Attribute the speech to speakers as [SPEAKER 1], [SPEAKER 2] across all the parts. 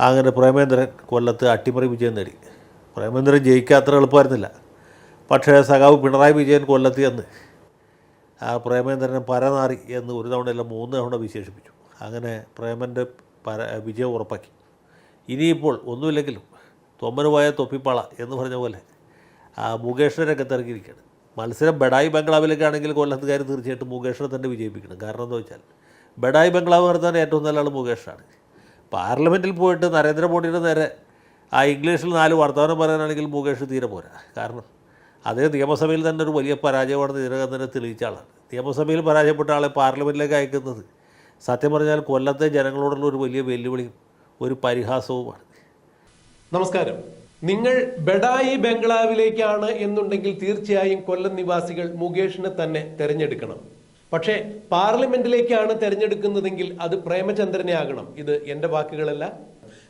[SPEAKER 1] അങ്ങനെ പ്രേമേന്ദ്രൻ കൊല്ലത്ത് അട്ടിമറി വിജയം നേടി. പ്രേമേന്ദ്രൻ ജയിക്കാൻ അത്ര എളുപ്പമായിരുന്നില്ല. പക്ഷേ സഖാവ് പിണറായി വിജയൻ കൊല്ലത്ത് എന്ന് ആ പ്രേമേന്ദ്രനെ പരനാറി എന്ന് ഒരു തവണയല്ല മൂന്ന് തവണ വിശേഷിപ്പിച്ചു. അങ്ങനെ പ്രേമന്റെ പര വിജയം ഉറപ്പാക്കി. ഇനിയിപ്പോൾ ഒന്നുമില്ലെങ്കിലും തൊമ്മനുമായ തൊപ്പിപ്പാള എന്ന് പറഞ്ഞ പോലെ ആ മുകേഷിനെ രംഗത്തിറങ്ങിയിരിക്കുകയാണ്. മത്സരം ബഡായി ബംഗ്ലാവിലേക്കാണെങ്കിൽ കൊല്ലത്തുകാർ തീർച്ചയായിട്ടും മുകേഷിനെ തന്നെ വിജയിപ്പിക്കണം. കാരണം എന്താ വെച്ചാൽ ബഡായി ബംഗ്ലാവ് നടത്താൻ ഏറ്റവും നല്ല ആൾ മുകേഷാണ്. പാർലമെന്റിൽ പോയിട്ട് നരേന്ദ്രമോദിയുടെ നേരെ ആ ഇംഗ്ലീഷിൽ നാല് വർത്തമാനം പറയാനാണെങ്കിൽ മുകേഷ് തീരെ പോരാ. കാരണം അതേ നിയമസഭയിൽ തന്നെ ഒരു വലിയ പരാജയമാണ് ഇതിനകം തന്നെ തെളിയിച്ച ആളാണ്. നിയമസഭയിൽ പരാജയപ്പെട്ട ആളെ പാർലമെന്റിലേക്ക് അയക്കുന്നത് സത്യം പറഞ്ഞാൽ കൊല്ലത്തെ ജനങ്ങളോടുള്ള ഒരു വലിയ വെല്ലുവിളിയും ഒരു പരിഹാസവുമാണ്.
[SPEAKER 2] നമസ്കാരം. നിങ്ങൾ ബഡായി ബംഗ്ലാവിലേക്കാണ് എന്നുണ്ടെങ്കിൽ തീർച്ചയായും കൊല്ലം നിവാസികൾ മുകേഷിനെ തന്നെ തെരഞ്ഞെടുക്കണം. പക്ഷേ പാർലമെന്റിലേക്കാണ് തെരഞ്ഞെടുക്കുന്നതെങ്കിൽ അത് പ്രേമചന്ദ്രനെ ആകണം. ഇത് എന്റെ വാക്കുകളല്ല.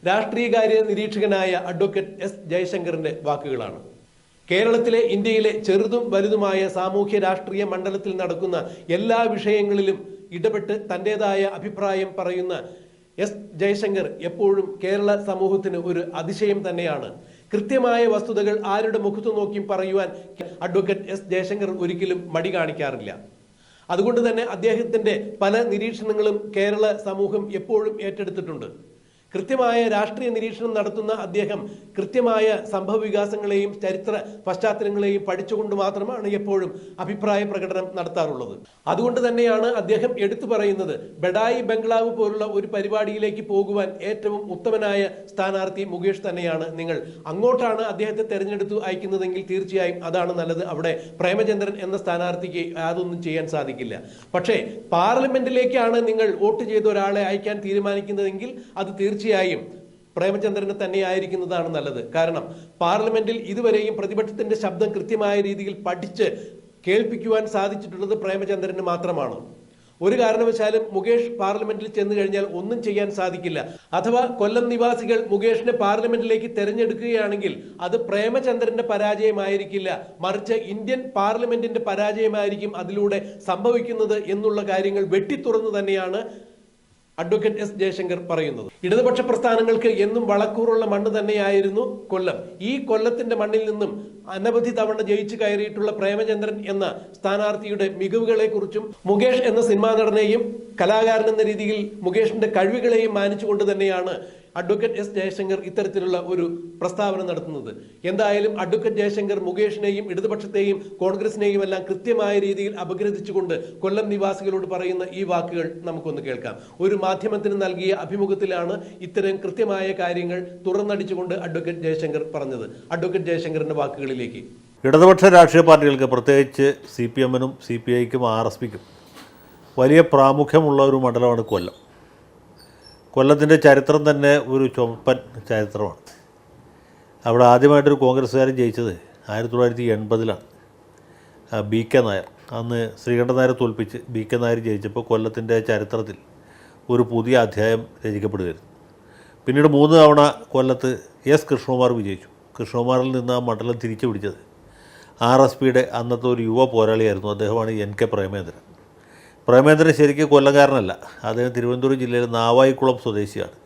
[SPEAKER 2] രാഷ്ട്രീയകാര്യ നിരീക്ഷകനായ അഡ്വക്കേറ്റ് എസ് ജയശങ്കറിന്റെ വാക്കുകളാണ്. കേരളത്തിലെ ഇന്ത്യയിലെ ചെറുതും വലുതുമായ സാമൂഹ്യ രാഷ്ട്രീയ മണ്ഡലത്തിൽ നടക്കുന്ന എല്ലാ വിഷയങ്ങളിലും ഇടപെട്ട് തന്റെതായ അഭിപ്രായം പറയുന്ന എസ് ജയശങ്കർ എപ്പോഴും കേരള സമൂഹത്തിന് ഒരു അതിശയം തന്നെയാണ്. കൃത്യമായ വസ്തുതകൾ ആരുടെ മുഖത്തു നോക്കിയും പറയുവാൻ അഡ്വക്കേറ്റ് എസ് ജയശങ്കർ ഒരിക്കലും മടി കാണിക്കാറില്ല. അതുകൊണ്ട് തന്നെ അദ്ദേഹത്തിന്റെ പല നിരീക്ഷണങ്ങളും കേരള സമൂഹം എപ്പോഴും ഏറ്റെടുത്തിട്ടുണ്ട്. കൃത്യമായ രാഷ്ട്രീയ നിരീക്ഷണം നടത്തുന്ന അദ്ദേഹം കൃത്യമായ സംഭവ വികാസങ്ങളെയും ചരിത്ര പശ്ചാത്തലങ്ങളെയും പഠിച്ചുകൊണ്ട് മാത്രമാണ് എപ്പോഴും അഭിപ്രായ പ്രകടനം നടത്താറുള്ളത്. അതുകൊണ്ട് തന്നെയാണ് അദ്ദേഹം എടുത്തു പറയുന്നത് ബഡായി ബംഗ്ലാവ് പോലുള്ള ഒരു പരിപാടിയിലേക്ക് പോകുവാൻ ഏറ്റവും ഉത്തമനായ സ്ഥാനാർത്ഥി മുകേഷ് തന്നെയാണ്. നിങ്ങൾ അങ്ങോട്ടാണ് അദ്ദേഹത്തെ തെരഞ്ഞെടുത്തു അയക്കുന്നതെങ്കിൽ തീർച്ചയായും അതാണ് നല്ലത്. അവിടെ പ്രേമചന്ദ്രൻ എന്ന സ്ഥാനാർത്ഥിക്ക് അതൊന്നും ചെയ്യാൻ സാധിക്കില്ല. പക്ഷേ പാർലമെന്റിലേക്കാണ് നിങ്ങൾ വോട്ട് ചെയ്ത ഒരാളെ അയക്കാൻ തീരുമാനിക്കുന്നതെങ്കിൽ അത് തീർച്ചയായും പ്രേമചന്ദ്രന് തന്നെ ആയിരിക്കുന്നതാണ് നല്ലത്. കാരണം പാർലമെന്റിൽ ഇതുവരെയും പ്രതിപക്ഷത്തിന്റെ ശബ്ദം കൃത്യമായ രീതിയിൽ പഠിച്ച് കേൾപ്പിക്കുവാൻ സാധിച്ചിട്ടുള്ളത് പ്രേമചന്ദ്രന് മാത്രമാണ്. ഒരു കാരണവശാലും മുകേഷ് പാർലമെന്റിൽ ചെന്ന് കഴിഞ്ഞാൽ ഒന്നും ചെയ്യാൻ സാധിക്കില്ല. അഥവാ കൊല്ലം നിവാസികൾ മുകേഷിനെ പാർലമെന്റിലേക്ക് തെരഞ്ഞെടുക്കുകയാണെങ്കിൽ അത് പ്രേമചന്ദ്രന്റെ പരാജയമായിരിക്കില്ല. മറിച്ച് ഇന്ത്യൻ പാർലമെന്റിന്റെ പരാജയമായിരിക്കും അതിലൂടെ സംഭവിക്കുന്നത് എന്നുള്ള കാര്യങ്ങൾ വെട്ടിത്തുറന്നു തന്നെയാണ് അഡ്വക്കേറ്റ് എസ് ജയശങ്കർ പറയുന്നത്. ഇടതുപക്ഷ പ്രസ്ഥാനങ്ങൾക്ക് എന്നും വളക്കൂറുള്ള മണ്ണ് തന്നെയായിരുന്നു കൊല്ലം. ഈ കൊല്ലത്തിന്റെ മണ്ണിൽ നിന്നും അനവധി തവണ ജയിച്ചു കയറിയിട്ടുള്ള പ്രേമചന്ദ്രൻ എന്ന സ്ഥാനാർത്ഥിയുടെ മികവുകളെ കുറിച്ചും മുകേഷ് എന്ന സിനിമാ നടനെയും കലാകാരൻ എന്ന രീതിയിൽ മുകേഷിന്റെ കഴിവുകളെയും മാനിച്ചുകൊണ്ട് തന്നെയാണ് അഡ്വക്കേറ്റ് എസ് ജയശങ്കർ ഇത്തരത്തിലുള്ള ഒരു പ്രസ്താവന നടത്തുന്നത്. എന്തായാലും അഡ്വക്കേറ്റ് ജയശങ്കർ മുകേഷിനെയും ഇടതുപക്ഷത്തെയും കോൺഗ്രസിനെയും എല്ലാം കൃത്യമായ രീതിയിൽ അപഗ്രഥിച്ചുകൊണ്ട് കൊല്ലം നിവാസികളോട് പറയുന്ന ഈ വാക്കുകൾ നമുക്കൊന്ന് കേൾക്കാം. ഒരു മാധ്യമത്തിന് നൽകിയ അഭിമുഖത്തിലാണ് ഇത്തരം കൃത്യമായ കാര്യങ്ങൾ തുറന്നടിച്ചുകൊണ്ട് അഡ്വക്കേറ്റ് ജയശങ്കർ പറഞ്ഞത്. അഡ്വക്കേറ്റ് ജയശങ്കറിന്റെ വാക്കുകളിലേക്ക്.
[SPEAKER 1] ഇടതുപക്ഷ രാഷ്ട്രീയ പാർട്ടികൾക്ക് പ്രത്യേകിച്ച് സി പി എമ്മിനും സി പി ഐക്കും ആർ എസ് പിക്കും വലിയ പ്രാമുഖ്യമുള്ള ഒരു മണ്ഡലമാണ് കൊല്ലം. കൊല്ലത്തിന്റെ ചരിത്രം തന്നെ ഒരു ചുമപ്പൻ ചരിത്രമാണ്. അവിടെ ആദ്യമായിട്ടൊരു കോൺഗ്രസ്സുകാരൻ ജയിച്ചത് ആയിരത്തി തൊള്ളായിരത്തി എൺപതിലാണ് ബി കെ നായർ. അന്ന് ശ്രീകണ്ഠൻ നായരെ തോൽപ്പിച്ച് ബി കെ നായർ ജയിച്ചപ്പോൾ കൊല്ലത്തിന്റെ ചരിത്രത്തിൽ ഒരു പുതിയ അധ്യായം രചിക്കപ്പെടുകയായിരുന്നു. പിന്നീട് മൂന്ന് തവണ കൊല്ലത്ത് എസ് കൃഷ്ണകുമാർ വിജയിച്ചു. കൃഷ്ണകുമാറിൽ നിന്ന് ആ മണ്ഡലം തിരിച്ചു പിടിച്ചത് ആർ എസ് പിയുടെ അന്നത്തെ ഒരു യുവ പോരാളിയായിരുന്നു. അദ്ദേഹമാണ് എൻ കെ പ്രേമേന്ദ്രൻ. പ്രേമേന്ദ്രൻ ശരിക്കും കൊല്ലംകാരനല്ല അദ്ദേഹം തിരുവനന്തപുരം ജില്ലയിലെ നാവായിക്കുളം സ്വദേശിയാണ്.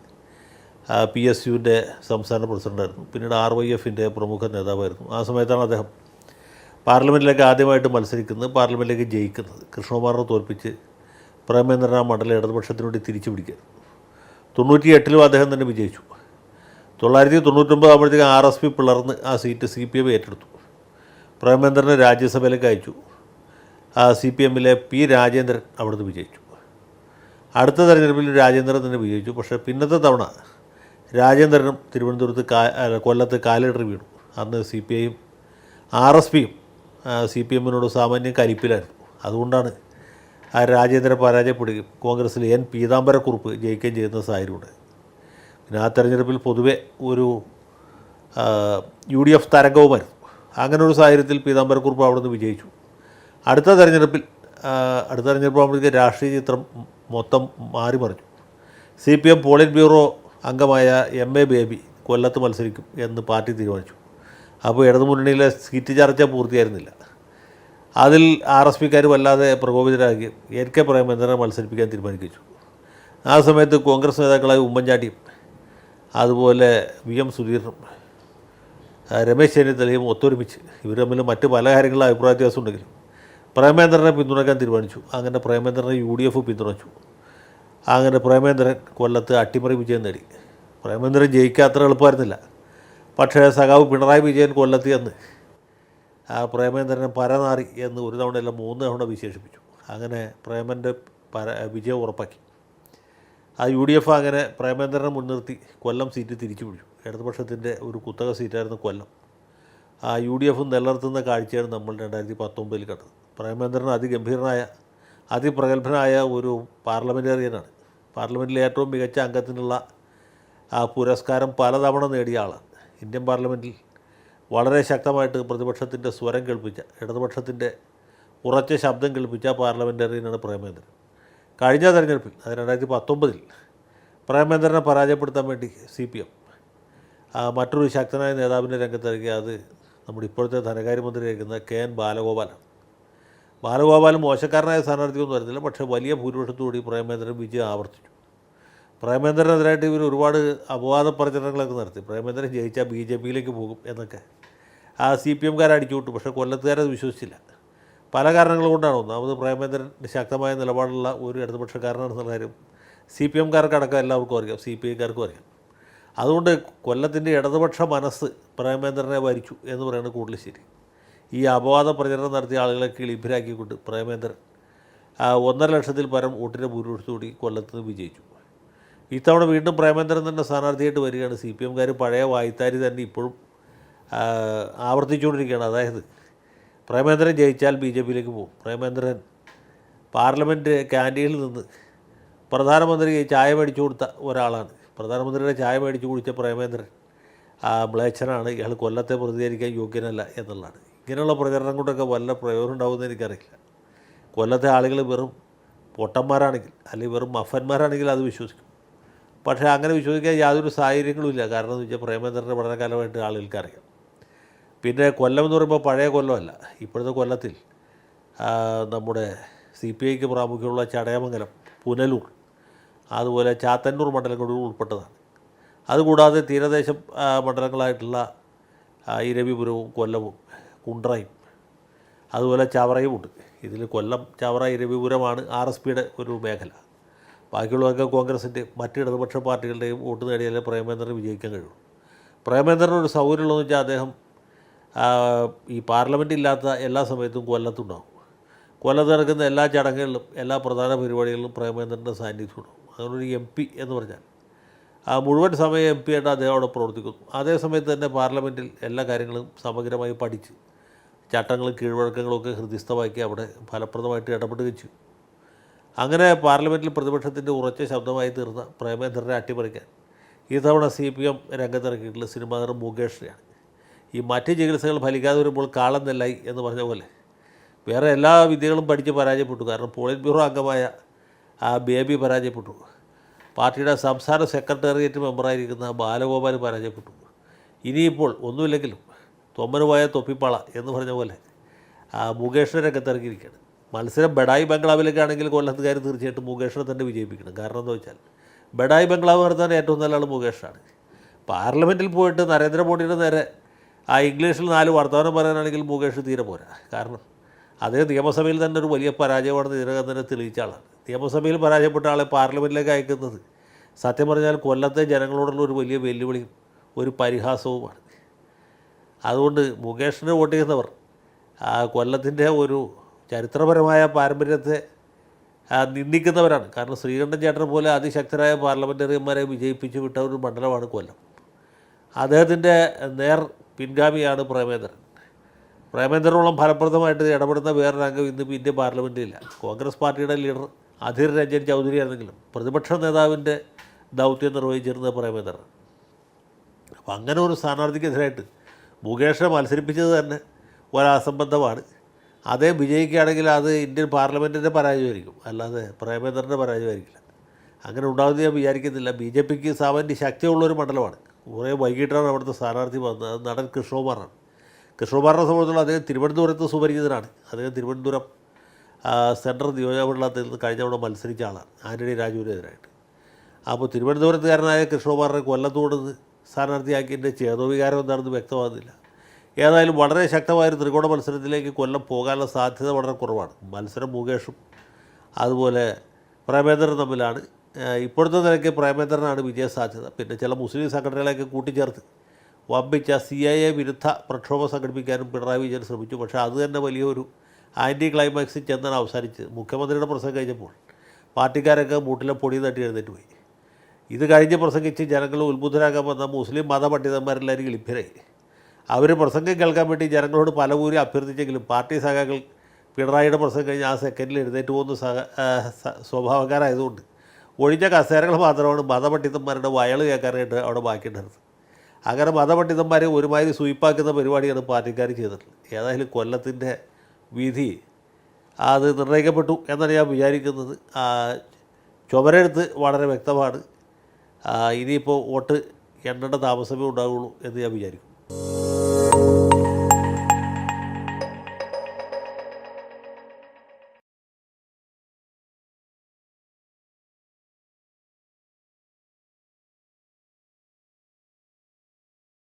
[SPEAKER 1] പി എസ് യുവിന്റെ സംസ്ഥാന പ്രസിഡന്റായിരുന്നു പിന്നീട് ആർ വൈ എഫിന്റെ പ്രമുഖ നേതാവായിരുന്നു. ആ സമയത്താണ് അദ്ദേഹം പാർലമെന്റിലേക്ക് ആദ്യമായിട്ട് മത്സരിക്കുന്നത് പാർലമെന്റിലേക്ക് ജയിക്കുന്നത്. കൃഷ്ണകുമാറിനെ തോൽപ്പിച്ച് പ്രേമേന്ദ്രൻ ആ മണ്ഡലം ഇടതുപക്ഷത്തിനുവേണ്ടി തിരിച്ചു പിടിക്കുക തൊണ്ണൂറ്റി എട്ടിലും അദ്ദേഹം തന്നെ വിജയിച്ചു. തൊള്ളായിരത്തി തൊണ്ണൂറ്റൊമ്പത് ആകുമ്പോഴത്തേക്ക് ആർ എസ് പി പിളർന്ന് ആ സീറ്റ് സി പി എം ഏറ്റെടുത്തു. പ്രേമേന്ദ്രനെ രാജ്യസഭയിലേക്ക് അയച്ചു. സി പി എമ്മിലെ പി രാജേന്ദ്രൻ അവിടുന്ന് വിജയിച്ചു. അടുത്ത തെരഞ്ഞെടുപ്പിൽ രാജേന്ദ്രൻ തന്നെ വിജയിച്ചു. പക്ഷേ പിന്നത്തെ തവണ രാജേന്ദ്രനും തിരുവനന്തപുരത്ത് കാ കൊല്ലത്ത് കാലിടറി വീണു. അന്ന് സി പി ഐയും ആർ എസ് പിയും സി പി എമ്മിനോട് സാമാന്യം കലിപ്പിലായിരുന്നു. അതുകൊണ്ടാണ് ആ രാജേന്ദ്രൻ പരാജയപ്പെടുകയും കോൺഗ്രസ്സിൽ എൻ പീതാംബരക്കുറുപ്പ് ജയിക്കുകയും ചെയ്യുന്ന സാഹചര്യമുണ്ട് പിന്നെ ആ തെരഞ്ഞെടുപ്പിൽ പൊതുവെ ഒരു യു ഡി എഫ് തരംഗവുമായിരുന്നു. അങ്ങനെ ഒരു സാഹചര്യത്തിൽ പീതാംബരക്കുറുപ്പ് അവിടെ നിന്ന് വിജയിച്ചു. അടുത്ത തെരഞ്ഞെടുപ്പിൽ അടുത്ത തെരഞ്ഞെടുപ്പ് ആകുമ്പോഴേക്ക് രാഷ്ട്രീയ ചിത്രം മൊത്തം മാറിമറിഞ്ഞു. C P M polit bureau അംഗമായ എം എ ബേബി കൊല്ലത്ത് മത്സരിക്കും എന്ന് പാർട്ടി തീരുമാനിച്ചു. അപ്പോൾ ഇടതുമുന്നണിയിലെ സീറ്റ് ചർച്ച പൂർത്തിയായിരുന്നില്ല. അതിൽ ആർ എസ് പിക്കാർ വല്ലാതെ പ്രകോപിതരാക്കി എൻ കെ പ്രേമചന്ദ്രനെ മത്സരിപ്പിക്കാൻ തീരുമാനിച്ചു. ആ സമയത്ത് കോൺഗ്രസ് നേതാക്കളായ ഉമ്മൻചാണ്ടിയും അതുപോലെ വി എം സുധീരനും രമേശ് ചെന്നിത്തലയും ഒത്തൊരുമിച്ച് ഇവർ തമ്മിൽ മറ്റ് പല കാര്യങ്ങളിലും അഭിപ്രായ വ്യത്യാസം ഉണ്ടെങ്കിലും പ്രേമേന്ദ്രനെ പിന്തുണയ്ക്കാൻ തീരുമാനിച്ചു. അങ്ങനെ പ്രേമേന്ദ്രനെ യു ഡി എഫ് പിന്തുണച്ചു. അങ്ങനെ പ്രേമേന്ദ്രൻ കൊല്ലത്ത് അട്ടിമറി വിജയം നേടി. പ്രേമേന്ദ്രൻ ജയിക്കാത്ര എളുപ്പമായിരുന്നില്ല. പക്ഷേ സഖാവ് പിണറായി വിജയൻ കൊല്ലത്ത് എന്ന് ആ പ്രേമേന്ദ്രനെ പരനാറി എന്ന് ഒരു തവണയല്ല മൂന്ന് തവണ വിശേഷിപ്പിച്ചു. അങ്ങനെ പ്രേമന്റെ പര വിജയം ഉറപ്പാക്കി. ആ യു ഡി എഫ് അങ്ങനെ പ്രേമേന്ദ്രനെ മുൻനിർത്തി കൊല്ലം സീറ്റ് തിരിച്ചു പിടിച്ചു. ഇടതുപക്ഷത്തിന്റെ ഒരു കുത്തക സീറ്റായിരുന്നു കൊല്ലം. ആ യു ഡി എഫ് നിലനിർത്തുന്ന കാഴ്ചയാണ് നമ്മൾ രണ്ടായിരത്തി പത്തൊമ്പതിൽ കണ്ടത്. പ്രേമേന്ദ്രൻ അതിഗംഭീരനായ അതിപ്രഗത്ഭനായ ഒരു പാർലമെന്റേറിയനാണ് പാർലമെന്റിലെ ഏറ്റവും മികച്ച അംഗത്തിനുള്ള ആ പുരസ്കാരം പലതവണ നേടിയ ആളാണ്. ഇന്ത്യൻ പാർലമെന്റിൽ വളരെ ശക്തമായിട്ട് പ്രതിപക്ഷത്തിന്റെ സ്വരം കേൾപ്പിച്ച ഇടതുപക്ഷത്തിന്റെ ഉറച്ച ശബ്ദം കേൾപ്പിച്ച പാർലമെന്റേറിയനാണ് പ്രേമേന്ദ്രൻ. കഴിഞ്ഞ തെരഞ്ഞെടുപ്പിൽ അത് രണ്ടായിരത്തി പത്തൊമ്പതിൽ പ്രേമേന്ദ്രനെ പരാജയപ്പെടുത്താൻ വേണ്ടി സി പി എം മറ്റൊരു ശക്തനായ നേതാവിന്റെ രംഗത്തിറങ്ങിയ അത് നമ്മുടെ ഇപ്പോഴത്തെ ധനകാര്യമന്ത്രിയായിരിക്കുന്ന കെ എൻ ബാലഗോപാലാണ്. ബാലഗോപാലൻ മോശക്കാരനായ സ്ഥാനാർത്ഥിയൊന്നും വരുന്നില്ല. പക്ഷേ വലിയ ഭൂരിപക്ഷത്തോടി പ്രേമേന്ദ്രൻ വിജയം ആവർത്തിച്ചു. പ്രേമേന്ദ്രനെതിരായിട്ട് ഇവർ ഒരുപാട് അപവാദ പ്രചരണങ്ങളൊക്കെ നടത്തി. പ്രേമേന്ദ്രൻ ജയിച്ചാൽ ബി ജെ പിയിലേക്ക് പോകും എന്നൊക്കെ. ആ സി പി എംകാരെ അടിച്ചു വിട്ടു പക്ഷേ കൊല്ലത്തുകാരത് വിശ്വസിച്ചില്ല. പല കാരണങ്ങൾ കൊണ്ടാണ്. ഒന്നാമത് പ്രേമേന്ദ്രൻ ശക്തമായ നിലപാടുള്ള ഒരു ഇടതുപക്ഷക്കാരനാണെന്നുള്ള കാര്യം സി പി എംകാർക്ക് അടക്കം എല്ലാവർക്കും അറിയാം. സി പി ഐക്കാർക്കും അറിയാം. അതുകൊണ്ട് കൊല്ലത്തിന്റെ ഇടതുപക്ഷ മനസ്സ് പ്രേമേന്ദ്രനെ വരിച്ചു എന്ന് പറയുന്നത് കൂടുതൽ ശരി. ഈ അപവാദ പ്രചരണം നടത്തിയ ആളുകളെ കിളിഭരാക്കിക്കൊണ്ട് പ്രേമേന്ദ്രൻ ഒന്നര ലക്ഷത്തിൽ പരം വോട്ടിന്റെ ഭൂരിപക്ഷത്തോടി കൊല്ലത്ത് നിന്ന് വിജയിച്ചു. ഇത്തവണ വീണ്ടും പ്രേമേന്ദ്രൻ തന്നെ സ്ഥാനാർത്ഥിയായിട്ട് വരികയാണ്. സി പി എംകാർ പഴയ വായ്ത്താരി തന്നെ ഇപ്പോഴും ആവർത്തിച്ചുകൊണ്ടിരിക്കുകയാണ് അതായത് പ്രേമേന്ദ്രൻ ജയിച്ചാൽ ബി ജെ പിയിലേക്ക് പോകും. പ്രേമേന്ദ്രൻ പാർലമെന്റ് ക്യാന്റീനിൽ നിന്ന് പ്രധാനമന്ത്രി ചായ മേടിച്ചു കൊടുത്ത ഒരാളാണ്. പ്രധാനമന്ത്രിയുടെ ചായ മേടിച്ചു കുടിച്ച പ്രേമേന്ദ്രൻ മ്ലേച്ഛനാണ്. ഇയാൾ കൊല്ലത്തെ പ്രതികരിക്കാൻ യോഗ്യനല്ല എന്നുള്ളതാണ്. ഇങ്ങനെയുള്ള പ്രചരണം കൊണ്ടൊക്കെ വല്ല പ്രയോജനം ഉണ്ടാവുമെന്ന് എനിക്കറിയില്ല. കൊല്ലത്തെ ആളുകൾ വെറും പൊട്ടന്മാരാണെങ്കിൽ അല്ലെങ്കിൽ വെറും മഫന്മാരാണെങ്കിൽ അത് വിശ്വസിക്കും. പക്ഷേ അങ്ങനെ വിശ്വസിക്കാൻ യാതൊരു സാഹചര്യങ്ങളും ഇല്ല. കാരണം എന്ന് വെച്ചാൽ പ്രേമേന്ദ്രന്റെ പഠനകാലമായിട്ട് ആളുകൾക്ക് അറിയാം പിന്നെ കൊല്ലം എന്ന് പറയുമ്പോൾ പഴയ കൊല്ലമല്ല ഇപ്പോഴത്തെ കൊല്ലത്തിൽ നമ്മുടെ സി പി ഐക്ക് പ്രാമുഖ്യമുള്ള ചടയമംഗലം പുനലൂർ അതുപോലെ ചാത്തന്നൂർ മണ്ഡലങ്ങൾ ഉൾപ്പെട്ടതാണ്. അതുകൂടാതെ തീരദേശ മണ്ഡലങ്ങളായിട്ടുള്ള ഇരവിപുരവും കൊല്ലവും കുണ്ട്രയും. അതുപോലെ ചവറയും ഉണ്ട് ഇതിൽ കൊല്ലം ചവറ ഇരവിപുരമാണ് ആർ എസ് പിയുടെ ഒരു മേഖല. ബാക്കിയുള്ളവർക്ക് കോൺഗ്രസിന്റെ മറ്റ് ഇടതുപക്ഷ പാർട്ടികളുടെയും വോട്ട് നേടിയാലേ പ്രേമേന്ദ്രന് വിജയിക്കാൻ കഴിയുള്ളൂ. പ്രേമേന്ദ്രന് ഒരു സൗകര്യമുള്ളതെന്ന് വെച്ചാൽ അദ്ദേഹം ഈ പാർലമെന്റ് ഇല്ലാത്ത എല്ലാ സമയത്തും കൊല്ലത്തുണ്ടാകും കൊല്ലത്ത് നടക്കുന്ന എല്ലാ ചടങ്ങുകളിലും എല്ലാ പ്രധാന പരിപാടികളിലും പ്രേമേന്ദ്രന്റെ സാന്നിധ്യം ഉണ്ടാവും. അതുകൊണ്ടൊരു എം പി എന്ന് പറഞ്ഞാൽ ആ മുഴുവൻ സമയം എം പി ആയിട്ട് അദ്ദേഹം അവിടെ പ്രവർത്തിക്കുന്നു. അതേസമയത്ത് തന്നെ പാർലമെന്റിൽ എല്ലാ കാര്യങ്ങളും സമഗ്രമായി പഠിച്ച് ചട്ടങ്ങളും കീഴ്വഴക്കങ്ങളും ഒക്കെ ഹൃദയസ്ഥമാക്കി അവിടെ ഫലപ്രദമായിട്ട് ഇടപെടുകയും വെച്ചു അങ്ങനെ പാർലമെന്റിൽ പ്രതിപക്ഷത്തിന്റെ ഉറച്ച ശബ്ദമായി തീർന്ന പ്രേമേന്ദ്രനെ അട്ടിമറിക്കാൻ ഈ തവണ സി പി എം രംഗത്തിറക്കിയിട്ടുള്ള സിനിമാ നടൻ മുകേഷിനെയാണ്. ഈ മറ്റ് ചികിത്സകൾ ഫലിക്കാതെ വരുമ്പോൾ കാളം നെല്ലായി എന്ന് പറഞ്ഞ പോലെ വേറെ എല്ലാ വിദ്യകളും പഠിച്ച് പരാജയപ്പെട്ടു. കാരണം പോളിറ്റ് ബ്യൂറോ അംഗമായ ആ ബേബി പരാജയപ്പെട്ടു. പാർട്ടിയുടെ സംസ്ഥാന സെക്രട്ടേറിയറ്റ് മെമ്പറായിരിക്കുന്ന ബാലഗോപാൽ പരാജയപ്പെട്ടു. ഇനിയിപ്പോൾ ഒന്നുമില്ലെങ്കിലും തൊമ്മന് പോയ തൊപ്പിപ്പാള എന്ന് പറഞ്ഞ പോലെ ആ മുകേഷിനെ രംഗത്തിറങ്ങിയിരിക്കുകയാണ് മത്സരം ബഡായി ബംഗ്ലാവിലേക്കാണെങ്കിൽ കൊല്ലത്തുകാർ തീർച്ചയായിട്ടും മുകേഷിനെ തന്നെ വിജയിപ്പിക്കണം. കാരണം എന്താ വെച്ചാൽ ബഡായി ബംഗ്ലാവ് നടത്താൻ ഏറ്റവും നല്ല ആൾ മുകേഷാണ്. പാർലമെന്റിൽ പോയിട്ട് നരേന്ദ്രമോദിയുടെ നേരെ ആ ഇംഗ്ലീഷിൽ നാല് വർത്തമാനം പറയാനാണെങ്കിൽ മുകേഷ് തീരെ പോരാ. കാരണം അതേ നിയമസഭയിൽ തന്നെ ഒരു വലിയ പരാജയമാണെന്ന് ഇതിനകം തന്നെ തെളിയിച്ച ആളാണ്. നിയമസഭയിൽ പരാജയപ്പെട്ട ആളെ പാർലമെന്റിലേക്ക് അയക്കുന്നത് സത്യം പറഞ്ഞാൽ കൊല്ലത്തെ ജനങ്ങളോടുള്ള ഒരു വലിയ വെല്ലുവിളിയും ഒരു പരിഹാസവുമാണ്. അതുകൊണ്ട് മുകേഷിന് വോട്ട് ചെയ്യുന്നവർ കൊല്ലത്തിന്റെ ഒരു ചരിത്രപരമായ പാരമ്പര്യത്തെ നിന്ദിക്കുന്നവരാണ്. കാരണം ശ്രീകണ്ഠൻ ചേട്ടനെ പോലെ അതിശക്തരായ പാർലമെന്റേറിയന്മാരെ വിജയിപ്പിച്ചു വിട്ട ഒരു മണ്ഡലമാണ് കൊല്ലം. അദ്ദേഹത്തിന്റെ നേർ പിൻഗാമിയാണ് പ്രേമേന്ദ്രൻ. പ്രേമേന്ദ്രനോളം ഫലപ്രദമായിട്ട് ഇടപെടുന്ന വേറൊരു അംഗം ഇന്ന് ഇന്ത്യൻ പാർലമെന്റിലില്ല കോൺഗ്രസ് പാർട്ടിയുടെ ലീഡർ അധീർ രഞ്ജൻ ചൗധരി ആണെങ്കിലും പ്രതിപക്ഷ നേതാവിന്റെ ദൗത്യം നിർവഹിച്ചിരുന്നത് പ്രേമേന്ദ്രൻ അപ്പം അങ്ങനെ ഒരു സ്ഥാനാർത്ഥിക്കെതിരായിട്ട് മുകേഷിനെ മത്സരിപ്പിച്ചത് തന്നെ ഒരസംബന്ധമാണ്. അതേ വിജയിക്കുകയാണെങ്കിൽ അത് ഇന്ത്യൻ പാർലമെന്റിന്റെ പരാജയമായിരിക്കും. അല്ലാതെ പ്രേമേന്ദ്രന്റെ പരാജയമായിരിക്കില്ല. അങ്ങനെ ഉണ്ടാകുമെന്ന് ഞാൻ വിചാരിക്കുന്നില്ല. ബി ജെ പിക്ക് സാമാന്യ ശക്തിയുള്ളൊരു മണ്ഡലമാണ്. കുറേ വൈകിട്ടാണ് അവിടുത്തെ സ്ഥാനാർത്ഥി വന്നത്. അത് നടൻ കൃഷ്ണകുമാറാണ്. കൃഷ്ണകുമാറിനെ സംബന്ധിച്ചുള്ള അദ്ദേഹം തിരുവനന്തപുരത്ത് സുപരിചിതനാണ്. അദ്ദേഹം തിരുവനന്തപുരം സെൻട്രൽ നിയോജകമണ്ഡലത്തിൽ നിന്ന് കഴിഞ്ഞ തവണ മത്സരിച്ച ആളാണ്. ആന്റണി രാജുവിനെതിരായിട്ട്. അപ്പോൾ തിരുവനന്തപുരത്തുകാരനായ കൃഷ്ണകുമാറിനെ കൊല്ലത്തോട് സ്ഥാനാർത്ഥിയാക്കിയതിന്റെ ചേതോവികാരം എന്താണെന്ന് വ്യക്തമാകുന്നില്ല. ഏതായാലും വളരെ ശക്തമായൊരു ത്രികോണ മത്സരത്തിലേക്ക് കൊല്ലം പോകാനുള്ള സാധ്യത വളരെ കുറവാണ്. മത്സരം മുകേഷും അതുപോലെ പ്രേമേന്ദ്രൻ തമ്മിലാണ്. ഇപ്പോഴത്തെ നിലയ്ക്ക് പ്രേമേന്ദ്രനാണ് വിജയ സാധ്യത. പിന്നെ ചില മുസ്ലിം സംഘടനകളെയൊക്കെ കൂട്ടിച്ചേർത്ത് വമ്പിച്ച സി ഐ എ വിരുദ്ധ പ്രക്ഷോഭം സംഘടിപ്പിക്കാനും പിണറായി വിജയൻ ശ്രമിച്ചു. പക്ഷേ അത് തന്നെ വലിയൊരു ആന്റി ക്ലൈമാക്സിൽ ചെന്നാണ് അവസാനിച്ചത്. മുഖ്യമന്ത്രിയുടെ പ്രസംഗം കഴിഞ്ഞപ്പോൾ പാർട്ടിക്കാരൊക്കെ മൂട്ടിലെ പൊടി തട്ടി എഴുന്നേറ്റ് പോയി. ഇത് കഴിഞ്ഞ് പ്രസംഗിച്ച് ജനങ്ങൾ ഉത്ബുദ്ധരാകാൻ വന്ന മുസ്ലിം മതപണ്ഡിതന്മാരെല്ലാവരും ലഭ്യരായി അവർ പ്രസംഗം കേൾക്കാൻ വേണ്ടി ജനങ്ങളോട് പലപൂരി അഭ്യർത്ഥിച്ചെങ്കിലും പാർട്ടി സഖാക്കൾ പിണറായിയുടെ പ്രസംഗം കഴിഞ്ഞ് ആ സെക്കൻഡിൽ എഴുന്നേറ്റ് പോകുന്ന സഹ സ്വഭാവക്കാരായതുകൊണ്ട് ഒഴിഞ്ഞ കസേരകൾ മാത്രമാണ് മതപണ്ഡിതന്മാരുടെ വയൽ കേൾക്കാനായിട്ട് അവിടെ ബാക്കിയുണ്ടായിരുന്നത്. അങ്ങനെ മതപണ്ഡിതന്മാരെ ഒരുമാതിരി സ്വീപ്പാക്കുന്ന പരിപാടിയാണ് പാർട്ടിക്കാർ ചെയ്തിട്ടുള്ളത് ഏതായാലും കൊല്ലത്തിന്റെ വിധി അത് നിർണയിക്കപ്പെട്ടു എന്നാണ് ഞാൻ വിചാരിക്കുന്നത്. ചുമരെടുത്ത് വളരെ വ്യക്തമാണ്. ഇനിയിപ്പോൾ വോട്ട് എണ്ണേണ്ട താമസമേ ഉണ്ടാവുള്ളൂ എന്ന് ഞാൻ വിചാരിക്കും